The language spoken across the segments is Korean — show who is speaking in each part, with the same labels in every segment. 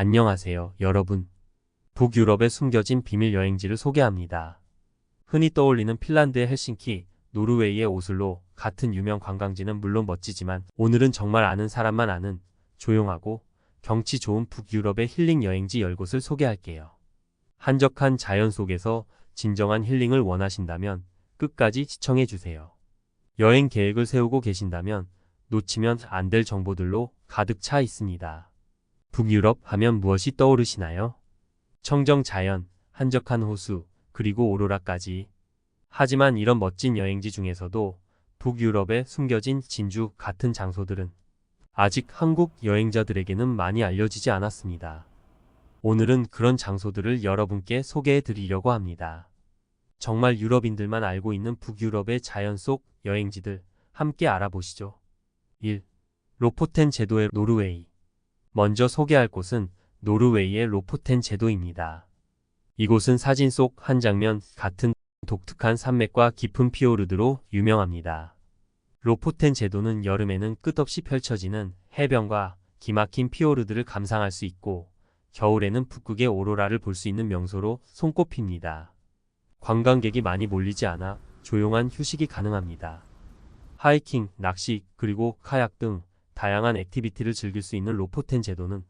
Speaker 1: 안녕하세요, 여러분. 북유럽의 숨겨진 비밀 여행지를 소개합니다. 흔히 떠올리는 핀란드의 헬싱키, 노르웨이의 오슬로 같은 유명 관광지는 물론 멋지지만 오늘은 정말 아는 사람만 아는 조용하고 경치 좋은 북유럽의 힐링 여행지 10곳을 소개할게요. 한적한 자연 속에서 진정한 힐링을 원하신다면 끝까지 시청해 주세요. 여행 계획을 세우고 계신다면 놓치면 안 될 정보들로 가득 차 있습니다. 북유럽 하면 무엇이 떠오르시나요? 청정 자연, 한적한 호수, 그리고 오로라까지. 하지만 이런 멋진 여행지 중에서도 북유럽에 숨겨진 진주 같은 장소들은 아직 한국 여행자들에게는 많이 알려지지 않았습니다. 오늘은 그런 장소들을 여러분께 소개해 드리려고 합니다. 정말 유럽인들만 알고 있는 북유럽의 자연 속 여행지들 함께 알아보시죠. 1. 로포텐 제도의 노르웨이. 먼저 소개할 곳은 노르웨이의 로포텐 제도입니다. 이곳은 사진 속 한 장면 같은 독특한 산맥과 깊은 피오르드로 유명합니다. 로포텐 제도는 여름에는 끝없이 펼쳐지는 해변과 기막힌 피오르드를 감상할 수 있고 겨울에는 북극의 오로라를 볼 수 있는 명소로 손꼽힙니다. 관광객이 많이 몰리지 않아 조용한 휴식이 가능합니다. 하이킹, 낚시, 그리고 카약 등 다양한 액티비티를 즐길 수 있는 로포텐 제도는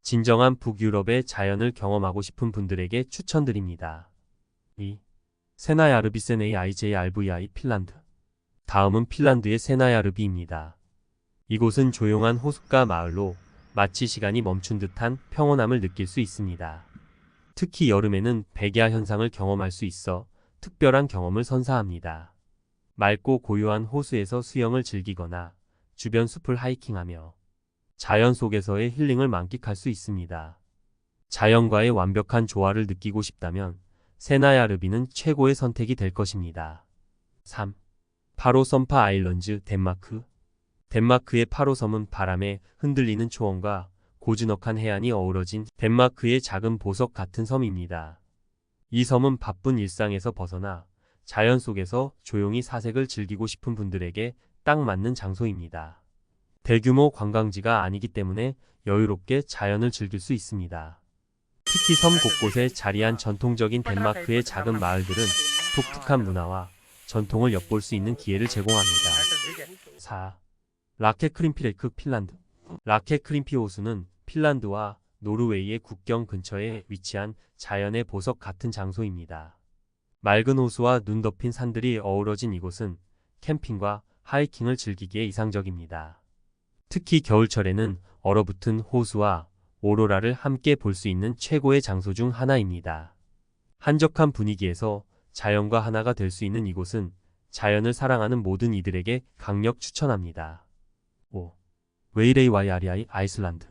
Speaker 1: 진정한 북유럽의 자연을 경험하고 싶은 분들에게 추천드립니다. 2. 세나야르비세네이 IJRVI 핀란드 다음은 핀란드의 세나야르비입니다. 이곳은 조용한 호숫가 마을로 마치 시간이 멈춘 듯한 평온함을 느낄 수 있습니다. 특히 여름에는 백야 현상을 경험할 수 있어 특별한 경험을 선사합니다. 맑고 고요한 호수에서 수영을 즐기거나 주변 숲을 하이킹하며 자연 속에서의 힐링을 만끽할 수 있습니다. 자연과의 완벽한 조화를 느끼고 싶다면 세나야르비는 최고의 선택이 될 것입니다. 3. 파로 섬파 아일런즈 덴마크 덴마크의 파로 섬은 바람에 흔들리는 초원과 고즈넉한 해안이 어우러진 덴마크의 작은 보석 같은 섬입니다. 이 섬은 바쁜 일상에서 벗어나 자연 속에서 조용히 사색을 즐기고 싶은 분들에게 딱 맞는 장소입니다. 대규모 관광지가 아니기 때문에 여유롭게 자연을 즐길 수 있습니다. 특히 섬 곳곳에 자리한 전통적인 덴마크의 작은 마을들은 독특한 문화와 전통을 엿볼 수 있는 기회를 제공합니다. 4. 라케 크림피레크 핀란드 라케 크림피 호수는 핀란드와 노르웨이의 국경 근처에 위치한 자연의 보석 같은 장소입니다. 맑은 호수와 눈 덮인 산들이 어우러진 이곳은 캠핑과 하이킹을 즐기기에 이상적입니다. 특히 겨울철에는 얼어붙은 호수와 오로라를 함께 볼 수 있는 최고의 장소 중 하나입니다. 한적한 분위기에서 자연과 하나가 될 수 있는 이곳은 자연을 사랑하는 모든 이들에게 강력 추천합니다. 5. 웨이레이 와이아리아이 아이슬란드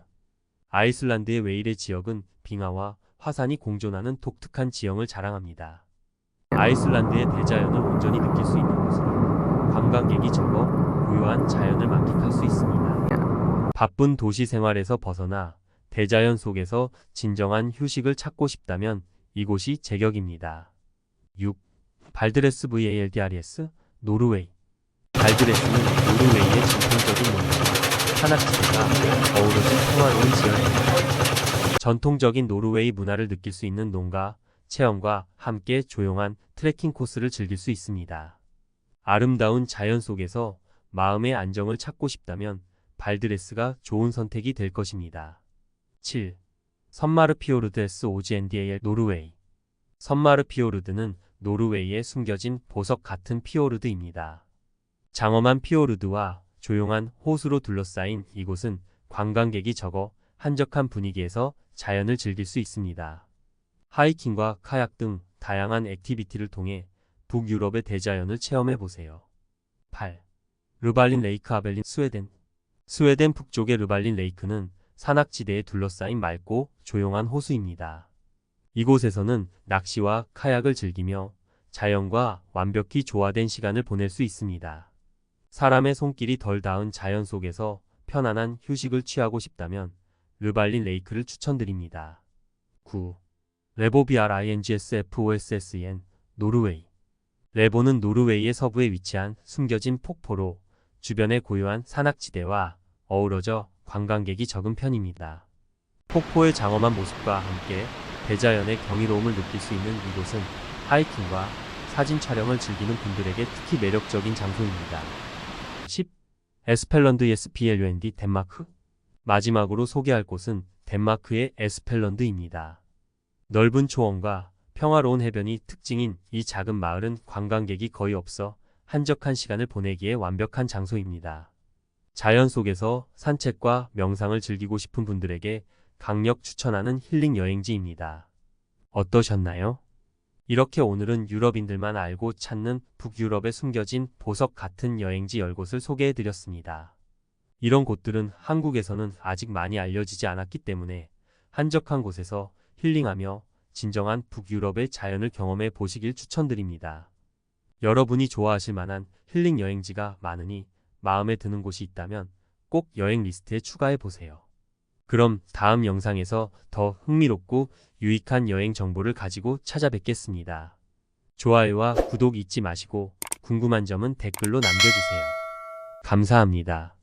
Speaker 1: 아이슬란드의 웨이레 지역은 빙하와 화산이 공존하는 독특한 지형을 자랑합니다. 아이슬란드의 대자연을 온전히 느낄 수 있는 곳으로 관광객이 적어 고요한 자연을 만끽할 수 있습니다. 바쁜 도시 생활에서 벗어나 대자연 속에서 진정한 휴식을 찾고 싶다면 이곳이 제격입니다. 6. 발드레스 VALDRES 노르웨이 발드레스는 노르웨이의 전통적인 농가 산악지대가 어우러진 평화로운 지역입니다. 전통적인 노르웨이 문화를 느낄 수 있는 농가 체험과 함께 조용한 트레킹 코스를 즐길 수 있습니다. 아름다운 자연 속에서 마음의 안정을 찾고 싶다면 발드레스가 좋은 선택이 될 것입니다. 7. 선마르 피오르드 S OGNDAL 노르웨이 선마르 피오르드는 노르웨이에 숨겨진 보석 같은 피오르드입니다. 장엄한 피오르드와 조용한 호수로 둘러싸인 이곳은 관광객이 적어 한적한 분위기에서 자연을 즐길 수 있습니다. 하이킹과 카약 등 다양한 액티비티를 통해 북유럽의 대자연을 체험해 보세요. 8. 르발린 레이크 아벨린 스웨덴 스웨덴 북쪽의 르발린 레이크는 산악지대에 둘러싸인 맑고 조용한 호수입니다. 이곳에서는 낚시와 카약을 즐기며 자연과 완벽히 조화된 시간을 보낼 수 있습니다. 사람의 손길이 덜 닿은 자연 속에서 편안한 휴식을 취하고 싶다면 르발린 레이크를 추천드립니다. 9. 레보비알 INGSFOSSEN 노르웨이 레보는 노르웨이의 서부에 위치한 숨겨진 폭포로 주변의 고요한 산악지대와 어우러져 관광객이 적은 편입니다. 폭포의 장엄한 모습과 함께 대자연의 경이로움을 느낄 수 있는 이곳은 하이킹과 사진 촬영을 즐기는 분들에게 특히 매력적인 장소입니다. 10. 에스펠런드 ESPLUND 덴마크 마지막으로 소개할 곳은 덴마크의 에스펠런드입니다. 넓은 초원과 평화로운 해변이 특징인 이 작은 마을은 관광객이 거의 없어 한적한 시간을 보내기에 완벽한 장소입니다. 자연 속에서 산책과 명상을 즐기고 싶은 분들에게 강력 추천하는 힐링 여행지입니다. 어떠셨나요? 이렇게 오늘은 유럽인들만 알고 찾는 북유럽에 숨겨진 보석 같은 여행지 10곳을 소개해 드렸습니다. 이런 곳들은 한국에서는 아직 많이 알려지지 않았기 때문에 한적한 곳에서 힐링하며 진정한 북유럽의 자연을 경험해 보시길 추천드립니다. 여러분이 좋아하실 만한 힐링 여행지가 많으니 마음에 드는 곳이 있다면 꼭 여행 리스트에 추가해 보세요. 그럼 다음 영상에서 더 흥미롭고 유익한 여행 정보를 가지고 찾아뵙겠습니다. 좋아요와 구독 잊지 마시고 궁금한 점은 댓글로 남겨주세요. 감사합니다.